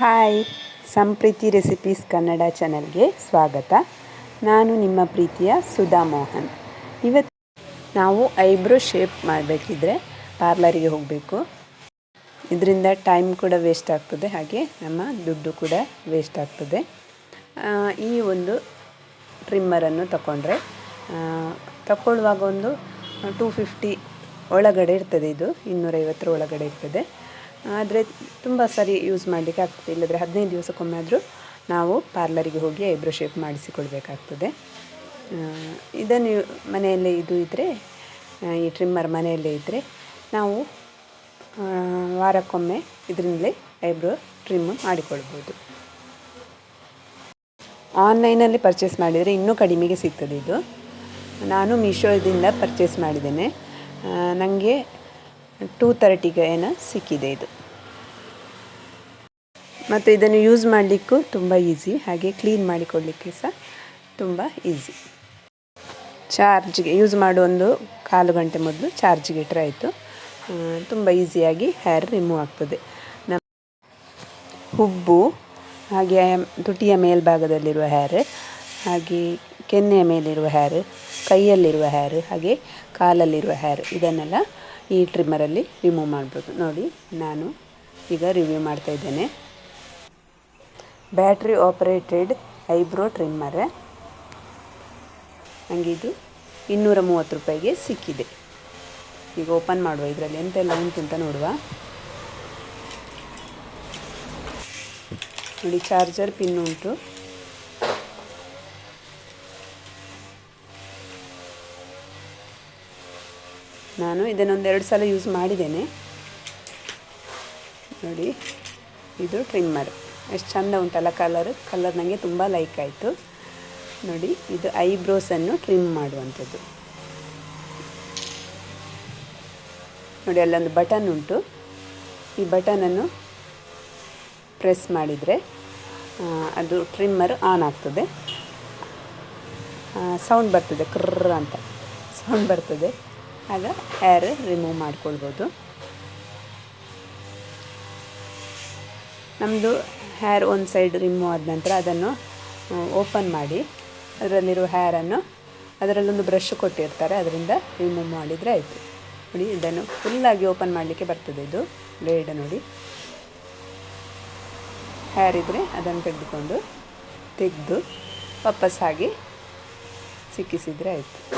Hi, ಸಂಪ್ರೀತಿ recipes Kannada ಚಾನಲ್ಗೆ ಸ್ವಾಗತ. ನಾನು ನಿಮ್ಮ ಪ್ರೀತಿಯ ಸುಧಾ ಮೋಹನ್. ಇವತ್ತು ನಾವು ಐಬ್ರೋ ಶೇಪ್ ಮಾಡಬೇಕಿದ್ರೆ ಪಾರ್ಲರಿಗೆ ಹೋಗಬೇಕು. ಇದರಿಂದ ಟೈಮ್ ಕೂಡ ವೇಸ್ಟ್ ಆಗ್ತದೆ, ಹಾಗೆ ನಮ್ಮ ದುಡ್ಡು ಕೂಡ ವೇಸ್ಟ್ ಆಗ್ತದೆ. ಈ ಒಂದು ಟ್ರಿಮ್ಮರನ್ನು ತಗೊಂಡ್ರೆ ತಗೊಳ್ಳುವಾಗ ಒಂದು ಟೂ ಫಿಫ್ಟಿ ಒಳಗಡೆ ಇರ್ತದೆ ಇದು, ಇನ್ನೂರೈವತ್ತರ ಒಳಗಡೆ ಇರ್ತದೆ. ಆದರೆ ತುಂಬ ಸರಿ ಯೂಸ್ ಮಾಡಲಿಕ್ಕೆ ಆಗ್ತದೆ. ಇಲ್ಲದ್ರೆ ಹದಿನೈದು ದಿವಸಕ್ಕೊಮ್ಮೆ ಆದರೂ ನಾವು ಪಾರ್ಲರಿಗೆ ಹೋಗಿ ಐಬ್ರೋ ಶೇಪ್ ಮಾಡಿಸಿಕೊಳ್ಬೇಕಾಗ್ತದೆ ಇದನ್ನು ಮನೆಯಲ್ಲೇ ಇದು ಇದ್ದರೆ ಈ ಟ್ರಿಮ್ಮರ್ ಮನೆಯಲ್ಲೇ ಇದ್ದರೆ ನಾವು ವಾರಕ್ಕೊಮ್ಮೆ ಇದರಿಂದಲೇ ಐಬ್ರೋ ಟ್ರಿಮ್ ಮಾಡಿಕೊಳ್ಬೋದು. ಆನ್ಲೈನಲ್ಲಿ ಪರ್ಚೇಸ್ ಮಾಡಿದರೆ ಇನ್ನೂ ಕಡಿಮೆಗೆ ಸಿಗ್ತದೆ ಇದು. ನಾನು ಮೀಶೋದಿಂದ ಪರ್ಚೇಸ್ ಮಾಡಿದ್ದೇನೆ. ನನಗೆ ಟೂ ತರ್ಟಿಗೆ ಏನೋ ಸಿಕ್ಕಿದೆ ಇದು. ಮತ್ತು ಇದನ್ನು ಯೂಸ್ ಮಾಡಲಿಕ್ಕೂ ತುಂಬ ಈಸಿ ಹಾಗೆ ಕ್ಲೀನ್ ಮಾಡಿಕೊಳ್ಳಿಕ್ಕೆ ಸಹ ತುಂಬ ಈಸಿ ಚಾರ್ಜ್ಗೆ ಯೂಸ್ ಮಾಡೋ ಒಂದು ಕಾಲು ಗಂಟೆ ಮೊದಲು ಚಾರ್ಜ್ಗೆ ಇಟ್ಟರೆ ಆಯಿತು. ತುಂಬ ಈಸಿಯಾಗಿ ಹೇರ್ ರಿಮೂವ್ ಆಗ್ತದೆ. ನಮ್ಮ ಹುಬ್ಬು, ಹಾಗೆ ತುಟಿಯ ಮೇಲ್ಭಾಗದಲ್ಲಿರುವ ಹೇರ್ ಹಾಗೆ ಕೆನ್ನೆಯ ಮೇಲಿರುವ ಹೇರ್ ಕೈಯಲ್ಲಿರುವ ಹೇರ್ ಹಾಗೆ ಕಾಲಲ್ಲಿರುವ ಹೇರ್ ಇದನ್ನೆಲ್ಲ ಈ ಟ್ರಿಮ್ಮರಲ್ಲಿ ರಿಮೂವ್ ಮಾಡ್ಬೋದು ನೋಡಿ, ನಾನು ಈಗ ರಿವ್ಯೂ ಮಾಡ್ತಾ ಇದ್ದೇನೆ. ಬ್ಯಾಟ್ರಿ ಆಪರೇಟೆಡ್ ಐಬ್ರೋ ಟ್ರಿಮ್ಮರ್ ನನಗೆ ಇದು ಇನ್ನೂರ ಮೂವತ್ತು ರೂಪಾಯಿಗೆ ಸಿಕ್ಕಿದೆ. ಈಗ ಓಪನ್ ಮಾಡುವ ಇದರಲ್ಲಿ ಎಂತೆಲ್ಲ ಉಂಟು ಅಂತ ನೋಡುವ. ನೋಡಿ ಚಾರ್ಜರ್ ಪಿನ್ ಉಂಟು. ನಾನು ಇದನ್ನೊಂದು ಎರಡು ಸಲ ಯೂಸ್ ಮಾಡಿದ್ದೇನೆ. ನೋಡಿ, ಇದು ಟ್ರಿಮ್ಮರ್ ಎಷ್ಟು ಚಂದ ಉಂಟಲ್ಲ ಕಲರ್ ಕಲರ್ ನನಗೆ ತುಂಬ ಲೈಕ್ ಆಯಿತು. ನೋಡಿ, ಇದು ಐಬ್ರೋಸನ್ನು ಟ್ರಿಮ್ ಮಾಡುವಂಥದ್ದು. ನೋಡಿ, ಅಲ್ಲೊಂದು ಬಟನ್ ಉಂಟು. ಈ ಬಟನನ್ನು ಪ್ರೆಸ್ ಮಾಡಿದರೆ ಅದು ಟ್ರಿಮ್ಮರ್ ಆನ್ ಆಗ್ತದೆ. ಸೌಂಡ್ ಬರ್ತದೆ, ಕ್ರರ್ ಅಂತ. ಸೌಂಡ್ ಬರ್ತದೆ. ಆಗ ಹೇರ್ ರಿಮೂವ್ ಮಾಡ್ಕೊಳ್ಬೋದು. ನಮ್ಮದು ಹೇರ್ ಒಂದು ಸೈಡ್ ರಿಮೂವ್ ಆದ ನಂತರ ಅದನ್ನು ಓಪನ್ ಮಾಡಿ ಅದರಲ್ಲಿರುವ ಹೇರನ್ನು ಅದರಲ್ಲೊಂದು ಬ್ರಷ್ ಕೊಟ್ಟಿರ್ತಾರೆ, ಅದರಿಂದ ರಿಮೂವ್ ಮಾಡಿದರೆ ಆಯಿತು. ನೋಡಿ, ಇದನ್ನು ಫುಲ್ಲಾಗಿ ಓಪನ್ ಮಾಡಲಿಕ್ಕೆ ಬರ್ತದೆ ಇದು. ಬ್ಲೇಡ್ ನೋಡಿ. ಹೇರ್ ಇದ್ದರೆ ಅದನ್ನು ತೆಗೆದುಕೊಂಡು ತೆಗೆದು ವಾಪಸ್ ಆಗಿ ಸಿಕ್ಕಿಸಿದರೆ ಆಯಿತು.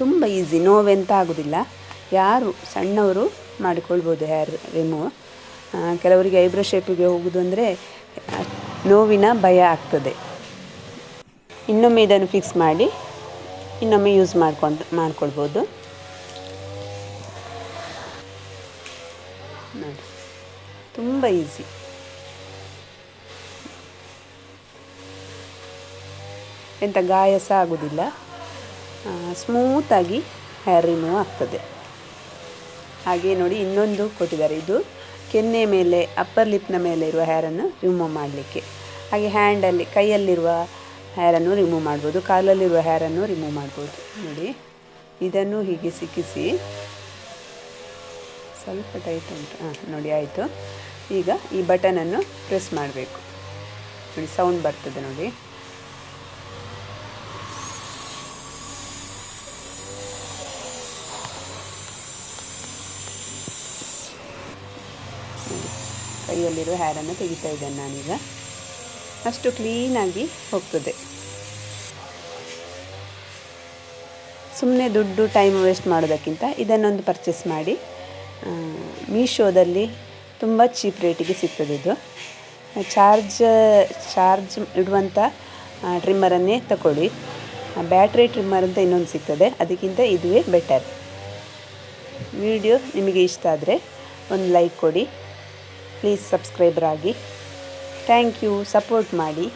ತುಂಬ ಈಸಿ ನೋವೆಂತ ಆಗೋದಿಲ್ಲ. ಯಾರು ಸಣ್ಣವರು ಮಾಡಿಕೊಳ್ಬೋದು ಹೇರ್ ರಿಮೂವ್ ಕೆಲವರಿಗೆ ಐಬ್ರೋ ಶೇಪಿಗೆ ಹೋಗೋದು ಅಂದರೆ, ನೋವಿನ ಭಯ ಆಗ್ತದೆ. ಇನ್ನೊಮ್ಮೆ ಇದನ್ನು ಫಿಕ್ಸ್ ಮಾಡಿ, ಇನ್ನೊಮ್ಮೆ ಯೂಸ್ ಮಾಡ್ಕೊಂಡು, ಮಾಡ್ಕೊಳ್ಬೋದು. ನೋಡಿ, ತುಂಬ ಈಸಿ ಎಂಥ ಗಾಯ ಸಹ ಆಗೋದಿಲ್ಲ. ಸ್ಮೂತಾಗಿ ಹೇರ್ ರಿಮೂವ್ ಆಗ್ತದೆ. ಹಾಗೆ ನೋಡಿ ಇನ್ನೊಂದು ಕೊಟ್ಟಿದ್ದಾರೆ. ಇದು ಕೆನ್ನೆ ಮೇಲೆ ಅಪ್ಪರ್ ಲಿಪ್ನ ಮೇಲೆ ಇರುವ ಹೇರನ್ನು ರಿಮೂವ್ ಮಾಡಲಿಕ್ಕೆ. ಹಾಗೆ ಹ್ಯಾಂಡಲ್ಲಿ ಕೈಯಲ್ಲಿರುವ ಹೇರನ್ನು ರಿಮೂವ್ ಮಾಡ್ಬೋದು. ಕಾಲಲ್ಲಿರುವ ಹೇರನ್ನು ರಿಮೂವ್ ಮಾಡ್ಬೋದು. ನೋಡಿ, ಇದನ್ನು ಹೀಗೆ ಸಿಕ್ಕಿಸಿ. ಸ್ವಲ್ಪ ಟೈಟ್ ಉಂಟು. ಹಾಂ ನೋಡಿ, ಆಯಿತು. ಈಗ ಈ ಬಟನನ್ನು ಪ್ರೆಸ್ ಮಾಡಬೇಕು. ನೋಡಿ ಸೌಂಡ್ ಬರ್ತದೆ ನೋಡಿ. ಕೈಯಲ್ಲಿರುವ ಹ್ಯಾರನ್ನು ತೆಗಿತಾ ಇದ್ದೇನೆ ನಾನೀಗ. ಅಷ್ಟು ಕ್ಲೀನಾಗಿ ಹೋಗ್ತದೆ. ಸುಮ್ಮನೆ ದುಡ್ಡು ಟೈಮ್ ವೇಸ್ಟ್ ಮಾಡೋದಕ್ಕಿಂತ ಇದನ್ನೊಂದು ಪರ್ಚೇಸ್ ಮಾಡಿ ಮೀಶೋದಲ್ಲಿ ತುಂಬ ಚೀಪ್ ರೇಟಿಗೆ ಸಿಗ್ತದೆ ಇದು. ಚಾರ್ಜ್ ಚಾರ್ಜ್ ಇಡುವಂಥ ಟ್ರಿಮ್ಮರನ್ನೇ ತಗೊಳ್ಳಿ ಬ್ಯಾಟ್ರಿ ಟ್ರಿಮ್ಮರ್ ಅಂತ ಇನ್ನೊಂದು ಸಿಗ್ತದೆ. ಅದಕ್ಕಿಂತ ಇದುವೇ ಬೆಟರ್ ವಿಡಿಯೋ ನಿಮಗೆ ಇಷ್ಟ ಆದರೆ ಒಂದು ಲೈಕ್ ಕೊಡಿ. ಪ್ಲೀಸ್ ಸಬ್ಸ್ಕ್ರೈಬರ್ ಆಗಿ ಥ್ಯಾಂಕ್ ಯು ಸಪೋರ್ಟ್ ಮಾಡಿ.